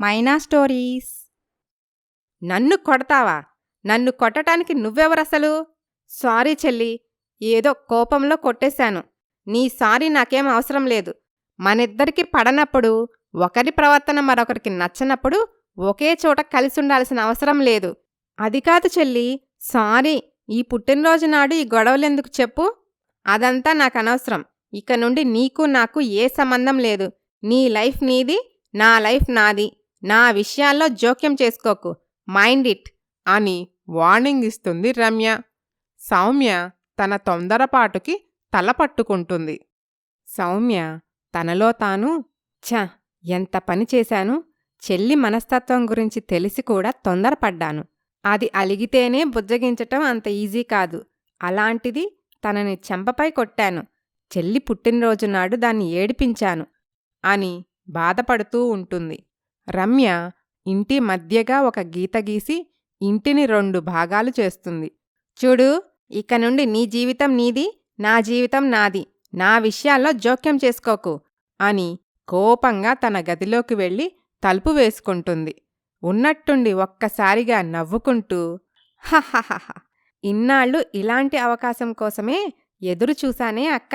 మైనా stories నన్ను కొడతావా? నన్ను కొట్టటానికి నువ్వెవరసలు? సారీ చెల్లి ఏదో కోపంలో కొట్టేశాను. నీ సారీ నాకేం అవసరం లేదు. మనిద్దరికి పడనప్పుడు ఒకరి ప్రవర్తన మరొకరికి నచ్చనప్పుడు ఒకే చోట కలిసి ఉండాల్సిన అవసరం లేదు. అది కాదు చెల్లి సారీ ఈ పుట్టినరోజు నాడు ఈ గొడవలెందుకు చెప్పు? అదంతా నాకు అనవసరం ఇక నుండి నీకు నాకు ఏ సంబంధం లేదు. నీ లైఫ్ నీది నా లైఫ్ నాది. నా విషయాల్లో జోక్యం చేసుకోకు. మైండ్ ఇట్ అని వార్నింగ్ ఇస్తుంది రమ్య. సౌమ్య తన తొందరపాటుకి తల పట్టుకుంటుంది. సౌమ్య తనలో తాను ఛ ఎంత పని చేశాను? చెల్లి మనస్తత్వం గురించి తెలిసి కూడా తొందరపడ్డాను. అది అలిగితేనే బుజ్జగించటం అంత ఈజీ కాదు. అలాంటిది తనని చెంపపై కొట్టాను. చెల్లి పుట్టినరోజు నాడు దాన్ని ఏడిపించాను అని బాధపడుతూ ఉంటుంది. రమ్య ఇంటి మధ్యగా ఒక గీత గీసి ఇంటిని రెండు భాగాలు చేస్తుంది. చూడు ఇక నుండి నీ జీవితం నీది నా జీవితం నాది నా విషయాల్లో జోక్యం చేసుకోకు అని కోపంగా తన గదిలోకి వెళ్ళి తలుపు వేసుకుంటుంది. ఉన్నట్టుండి ఒక్కసారిగా నవ్వుకుంటూ హహహహ! ఇన్నాళ్ళు ఇలాంటి అవకాశం కోసమే ఎదురు చూశానే అక్క.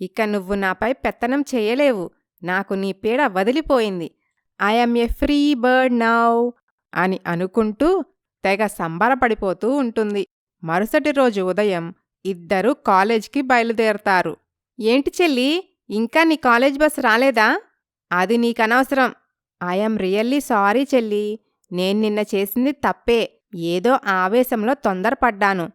ఇక నువ్వు నాపై పెత్తనం చేయలేవు. నాకు నీ పీడ వదిలిపోయింది. I'm a free bird now అని అనుకుంటూ తెగ సంబరపడిపోతూ ఉంటుంది. మరుసటి రోజు ఉదయం ఇద్దరూ కాలేజ్కి బయలుదేరతారు. ఏంటి చెల్లి ఇంకా నీ కాలేజ్ బస్ రాలేదా? అది నీకనవసరం ఐఎమ్ రియల్లీ సారీ చెల్లి. నేను నిన్న చేసింది తప్పే. ఏదో ఆవేశంలో తొందరపడ్డాను.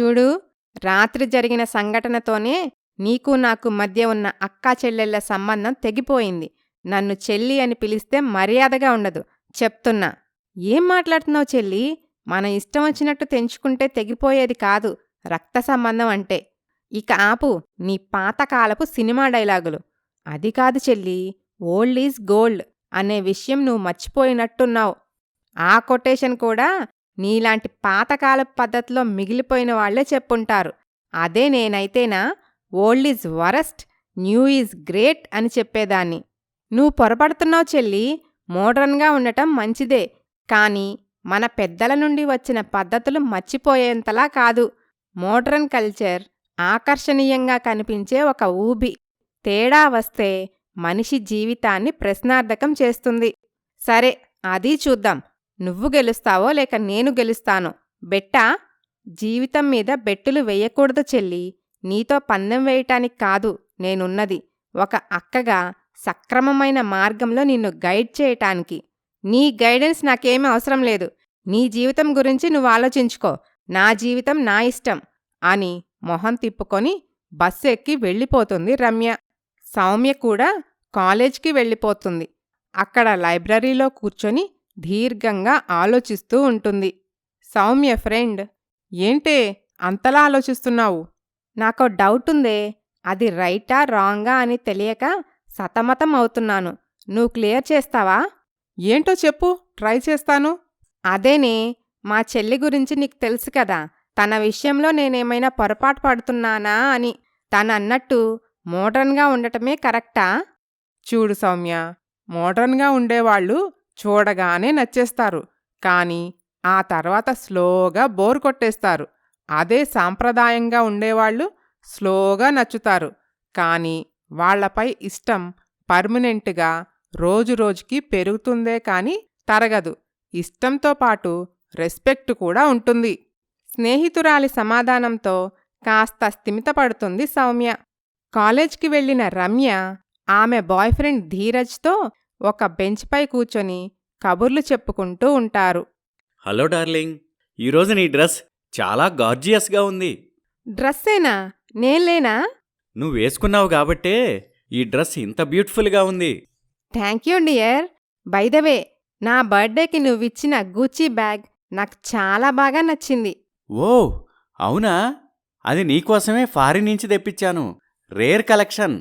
చూడు రాత్రి జరిగిన సంఘటనతోనే నీకు నాకు మధ్య ఉన్న అక్కా చెల్లెళ్ళ సంబంధం తెగిపోయింది. నన్ను చెల్లి అని పిలిస్తే మర్యాదగా ఉండదు. చెప్తున్నా. ఏం మాట్లాడుతున్నావు చెల్లి? మన ఇష్టం వచ్చినట్టు తెంచుకుంటే తెగిపోయేది కాదు. రక్త సంబంధం అంటే. ఇక ఆపు. నీ పాతకాలపు సినిమా డైలాగులు. అది కాదు చెల్లి. ఓల్డ్ ఈజ్ గోల్డ్ అనే విషయం నువ్వు మర్చిపోయినట్టున్నావు. ఆ కొటేషన్ కూడా నీలాంటి పాతకాలపు పద్ధతిలో మిగిలిపోయిన వాళ్ళే చెప్పుంటారు. అదే నేనైతేనా? Old is worst new is great అని చెప్పేదాన్ని. నువ్వు పొరపడుతున్నావు చెల్లి. మోడ్రన్గా ఉండటం మంచిదే. కానీ మన పెద్దల నుండి వచ్చిన పద్ధతులు మర్చిపోయేంతలా కాదు. మోడ్రన్ కల్చర్ ఆకర్షణీయంగా కనిపించే ఒక ఊబి. తేడా వస్తే మనిషి జీవితాన్ని ప్రశ్నార్థకం చేస్తుంది. సరే అది చూద్దాం. నువ్వు గెలుస్తావో లేక నేను గెలుస్తాను. బెట్టా? జీవితం మీద బెట్టులు వెయ్యకూడదు చెల్లి. నీతో పందెం వేయటానికి కాదు నేనున్నది. ఒక అక్కగా సక్రమమైన మార్గంలో నిన్ను గైడ్ చేయటానికి. నీ గైడెన్స్ నాకేమీ అవసరం లేదు. నీ జీవితం గురించి నువ్వు ఆలోచించుకో. నా జీవితం నా ఇష్టం అని మొహం తిప్పుకొని బస్సు ఎక్కి వెళ్ళిపోతుంది రమ్య. సౌమ్య కూడా కాలేజ్కి వెళ్ళిపోతుంది. అక్కడ లైబ్రరీలో కూర్చొని దీర్ఘంగా ఆలోచిస్తూ ఉంటుంది. సౌమ్య ఫ్రెండ్ ఏంటే అంతలా ఆలోచిస్తున్నావు? నాకో డౌట్ ఉందే. అది రైటా రాంగా అని తెలియక సతమతం అవుతున్నాను. నువ్వు క్లియర్ చేస్తావా? ఏంటో చెప్పు. ట్రై చేస్తాను. అదేనే మా చెల్లి గురించి నీకు తెలుసు కదా. తన విషయంలో నేనేమైనా పొరపాటు పడుతున్నానా అని. తనన్నట్టు మోడ్రన్గా ఉండటమే కరెక్టా? చూడు సౌమ్య మోడ్రన్గా ఉండేవాళ్ళు చూడగానే నచ్చేస్తారు. కానీ ఆ తర్వాత స్లోగా బోర్ కొట్టేస్తారు. అదే సాంప్రదాయంగా ఉండేవాళ్ళు స్లోగా నచ్చుతారు. కానీ వాళ్ళపై ఇష్టం పర్మనెంట్గా రోజురోజుకి పెరుగుతుందే కాని తరగదు. ఇష్టంతో పాటు రెస్పెక్ట్ కూడా ఉంటుంది. స్నేహితురాలి సమాధానంతో కాస్త స్థిమితపడుతుంది సౌమ్య. కాలేజ్కి వెళ్ళిన రమ్య ఆమె బాయ్ ఫ్రెండ్ ధీరజ్తో ఒక బెంచ్పై కూర్చొని కబుర్లు చెప్పుకుంటూ ఉంటారు. హలో డార్లింగ్ ఈరోజు నీ డ్రెస్ చాలా గార్జియస్గా ఉంది. డ్రెస్సేనా? నేన్లేనా? నువ్వు వేసుకున్నావు కాబట్టే ఈ డ్రెస్ ఇంత బ్యూటిఫుల్గా ఉంది. థ్యాంక్ యూ డియర్ బైదవే నా బర్త్డేకి నువ్విచ్చిన గూచీ బ్యాగ్ నాకు చాలా బాగా నచ్చింది. ఓ అవునా? అది నీకోసమే ఫారిన్ నుంచి తెప్పించాను. Rare collection.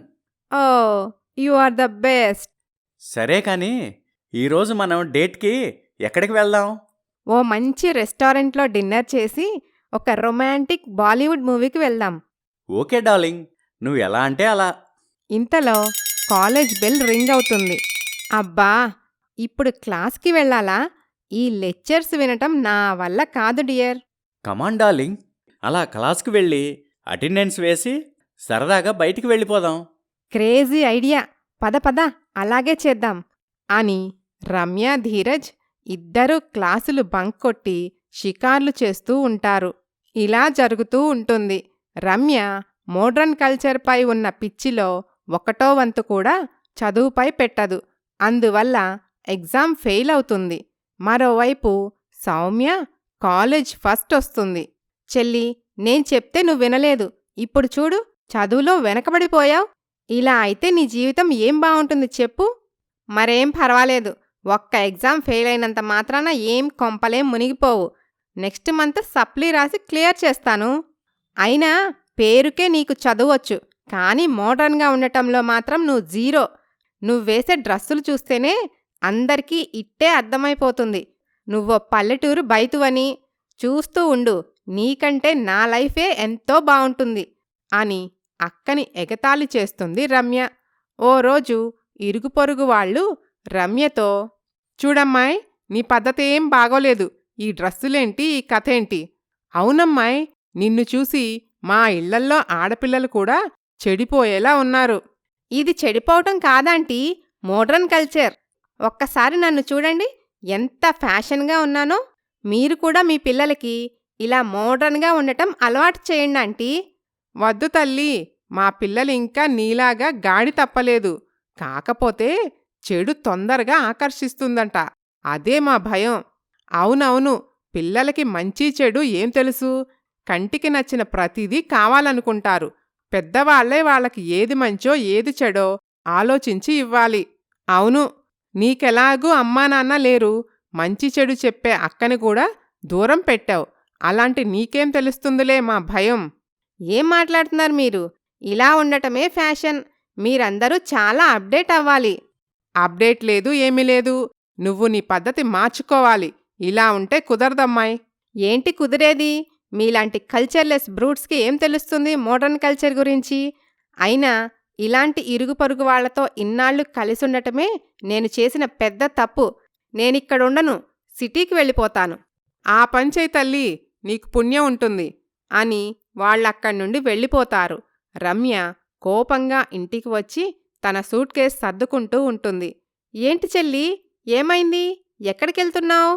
Oh you are the best. సరే కానీ ఈరోజు మనం డేట్కి ఎక్కడికి వెళ్దాం? ఓ మంచి రెస్టారెంట్లో డిన్నర్ చేసి ఒక రొమాంటిక్ బాలీవుడ్ మూవీకి వెళ్దాం. Okay darling. నువ్వు ఎలా అంటే అలా. ఇంతలో కాలేజ్ బెల్ రింగ్ అవుతుంది. అబ్బా ఇప్పుడు క్లాస్కి వెళ్ళాలా? ఈ లెక్చర్స్ వినటం నా వల్ల కాదు డియర్. Come on darling. అలా క్లాస్కి వెళ్ళి అటెండెన్స్ వేసి సరదాగా బయటికి వెళ్ళిపోదాం. Crazy idea. పద పద అలాగే చేద్దాం. అని రమ్య ధీరజ్ ఇద్దరూ క్లాసులు బంక్ కొట్టి షికార్లు చేస్తూ ఉంటారు. ఇలా జరుగుతూ ఉంటుంది. రమ్య మోడ్రన్ కల్చర్పై ఉన్న పిచ్చిలో ఒకటో వంతు కూడా చదువుపై పెట్టదు. అందువల్ల ఎగ్జామ్ ఫెయిల్ అవుతుంది. మరోవైపు సౌమ్య కాలేజ్ ఫస్ట్ వస్తుంది. చెల్లి నేను చెప్తే నువ్వు వినలేదు. ఇప్పుడు చూడు చదువులో వెనకబడిపోయావు. ఇలా అయితే నీ జీవితం ఏం బాగుంటుంది చెప్పు. మరేం పర్వాలేదు. ఒక్క ఎగ్జామ్ ఫెయిల్ అయినంత మాత్రాన ఏం కొంపలేం మునిగిపోవు. నెక్స్ట్ మంత్ సప్లీ రాసి క్లియర్ చేస్తాను. అయినా పేరుకే నీకు చదవచ్చు కానీ మోడర్న్గా ఉండటంలో మాత్రం నువ్వు జీరో. నువ్వేసే డ్రస్సులు చూస్తేనే అందరికీ ఇట్టే అర్థమైపోతుంది. నువ్వో పల్లెటూరు బయతువని చూస్తూ ఉండు నీకంటే నా లైఫే ఎంతో బాగుంటుంది అని అక్కని ఎగతాళి చేస్తుంది రమ్య. ఓ రోజు ఇరుగు పొరుగు వాళ్ళు రమ్యతో చూడమ్మాయి నీ పద్ధతి ఏం బాగోలేదు. ఈ డ్రస్సులేంటి ఈ కథేంటి? అవునమ్మాయి నిన్ను చూసి మా ఇళ్ళల్లో ఆడపిల్లలు కూడా చెడిపోయేలా ఉన్నారు. ఇది చెడిపోవటం కాదంటీ మోడ్రన్ కల్చర్. ఒక్కసారి నన్ను చూడండి ఎంత ఫ్యాషన్గా ఉన్నానో. మీరు కూడా మీ పిల్లలకి ఇలా మోడ్రన్గా ఉండటం అలవాటు చేయండి ఆంటీ. వద్దు తల్లి మా పిల్లలు ఇంకా నీలాగా గాడి తప్పలేదు. కాకపోతే చెడు తొందరగా ఆకర్షిస్తుందంట. అదే మా భయం. అవునవును పిల్లలకి మంచి చెడు ఏం తెలుసు? కంటికి నచ్చిన ప్రతిదీ కావాలనుకుంటారు. పెద్దవాళ్ళే వాళ్ళకి ఏది మంచో ఏది చెడో ఆలోచించి ఇవ్వాలి. అవును నీకెలాగూ అమ్మా నాన్న లేరు. మంచి చెడు చెప్పే అక్కని కూడా దూరం పెట్టావు. అలాంటి నీకేం తెలుస్తుందిలే మా భయం. ఏం మాట్లాడుతున్నారు మీరు? ఇలా ఉండటమే ఫ్యాషన్. మీరందరూ చాలా అప్డేట్ అవ్వాలి. అప్డేట్ లేదు ఏమీ లేదు. నువ్వు నీ పద్ధతి మార్చుకోవాలి. ఇలా ఉంటే కుదరదమ్మాయి. ఏంటి కుదిరేది? మీలాంటి కల్చర్లెస్ బ్రూట్స్కి ఏం తెలుస్తుంది మోడర్న్ కల్చర్ గురించి? అయినా ఇలాంటి ఇరుగు పొరుగు వాళ్ళతో ఇన్నాళ్ళు కలిసి ఉండటమే నేను చేసిన పెద్ద తప్పు. నేనిక్కడుండను సిటీకి వెళ్ళిపోతాను. ఆ పంచై తల్లి నీకు పుణ్యం ఉంటుంది అని వాళ్ళక్కడి నుండి వెళ్ళిపోతారు. రమ్య కోపంగా ఇంటికి వచ్చి తన సూట్ కేస్ సర్దుకుంటూ ఉంటుంది. ఏంటి చెల్లి? ఏమైంది? ఎక్కడికెళ్తున్నావు?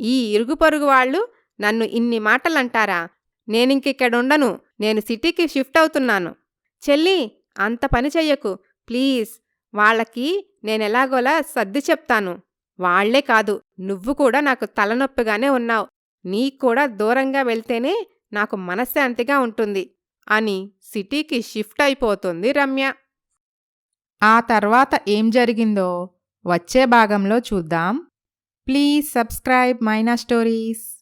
ఈ ఇరుగు పొరుగు వాళ్ళు నన్ను ఇన్ని మాటలంటారా? నేనింకిక్కడుండను. నేను సిటీకి షిఫ్ట్ అవుతున్నాను చెల్లి అంత పని చెయ్యకు. ప్లీజ్ వాళ్ళకి నేనెలాగోలా సర్ది చెప్తాను. వాళ్ళే కాదు నువ్వు కూడా నాకు తలనొప్పిగానే ఉన్నావు. నీకు కూడా దూరంగా వెళ్తేనే నాకు మనశ్శాంతిగా ఉంటుంది. అని సిటీకి షిఫ్ట్ అయిపోతుంది రమ్య. ఆ తర్వాత ఏం జరిగిందో వచ్చే భాగంలో చూద్దాం. Please subscribe Maina stories.